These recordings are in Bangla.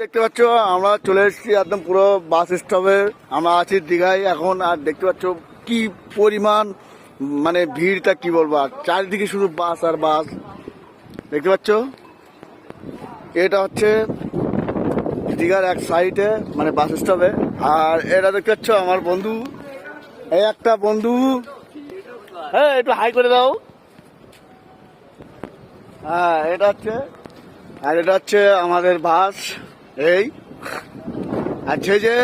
দেখতে পাচ্ছ, আমরা চলে এসেছি একদম পুরো বাস স্টপে। আমরা আছি দীঘায় এখন, আর দেখতে পাচ্ছ কি পরিমাণ মানে ভিড়টা কি বলব, আর চারিদিকে শুধু বাস আর বাস। দেখতে পাচ্ছ? এটা হচ্ছে দীঘার এক সাইডে মানে বাস স্টপে। আর এটা দেখতে পাচ্ছ আমার বন্ধু। এই একটা বন্ধু। হ্যাঁ একটু হাই করে দাও। হ্যাঁ এটা হচ্ছে, আর এটা হচ্ছে আমাদের বাস। এই আর যে যে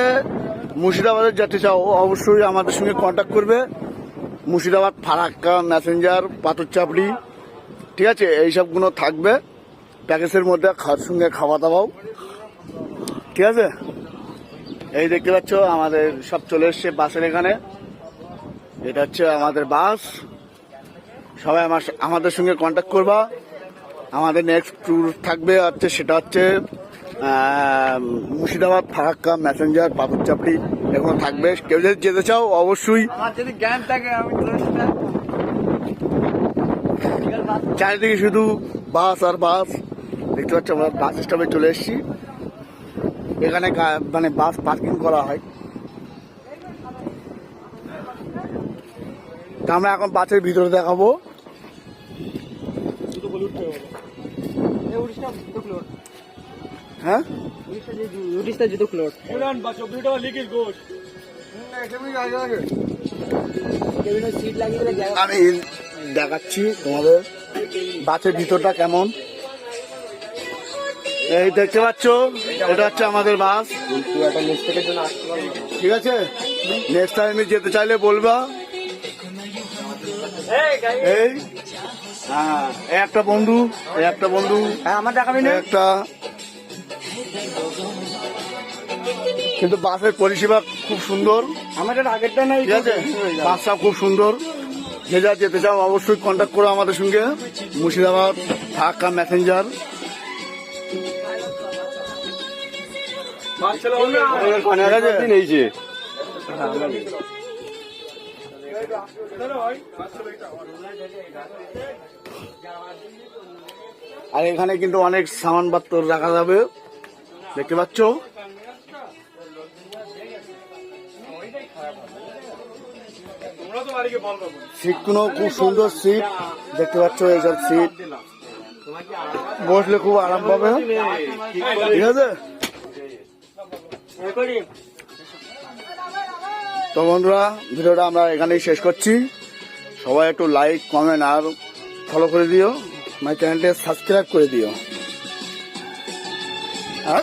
মুর্শিদাবাদে যেতে চাও অবশ্যই আমাদের সঙ্গে কন্ট্যাক্ট করবে। মুর্শিদাবাদ ফারাক্কা ম্যাসেঞ্জার পাথর চাপড়ি ঠিক আছে? এইসবগুলো থাকবে। প্যাকেজের মধ্যে খাওয়ার সঙ্গে খাওয়া দাওয়াও। ঠিক আছে? এই দেখতে পাচ্ছ, আমাদের সব চলে এসছে বাসের এখানে। এটা হচ্ছে আমাদের বাস। সবাই আমার আমাদের সঙ্গে কন্ট্যাক্ট করবা। আমাদের নেক্সট ট্যুর থাকবে হচ্ছে, সেটা হচ্ছে মুর্শিদাবাদ ফারাক্কা ম্যাসেঞ্জার পাথর চাপড়ি এগুলো থাকবে। কেউ যদি যেতে চাও অবশ্যই যদি জ্ঞান থাকে আমি চারিদিকে শুধু বাস আর বাস। দেখতে পাচ্ছ আমরা বাস স্টপে চলে এসেছি। এখানে মানে বাস পার্কিং করা হয়। তা আমরা এখন বাসের ভিতরে দেখাবো। হ্যাঁ? উড়িষ্যা আমি দেখাচ্ছি তোমাদের বাসের ভিতরটা কেমন। এই দেখতে পাচ্ছ এটা হচ্ছে আমাদের বাস। ঠিক আছে? নেক্সট টাইমে যেতে চাইলে বলবা। এই হ্যাঁ এই একটা বন্ধু এই একটা বন্ধু হ্যাঁ আমার দেখাবি একটা কিন্তু বাসের পরিষেবা খুব সুন্দর। আমাদের আগেরটা নাই ঠিক আছে? বাসটা খুব সুন্দর। যে যা যেতে চাও অবশ্যই কন্ট্যাক্ট করো আমাদের সঙ্গে। মুর্শিদাবাদ ঢাকা ম্যাসেঞ্জার আর এখানে কিন্তু অনেক সামানপত্র রাখা যাবে। দেখতে পাচ্ছ সিটগুলো খুব সুন্দর সিট দেখতে পাচ্ছ এইসব সিট বসলে খুব আরাম পাবে ঠিক আছে তো বন্ধুরা, ভিডিওটা আমরা এখানেই শেষ করছি। সবাই একটু লাইক কমেন্ট আর ফলো করে দিও। মাই চ্যানেলটা সাবস্ক্রাইব করে দিও। আর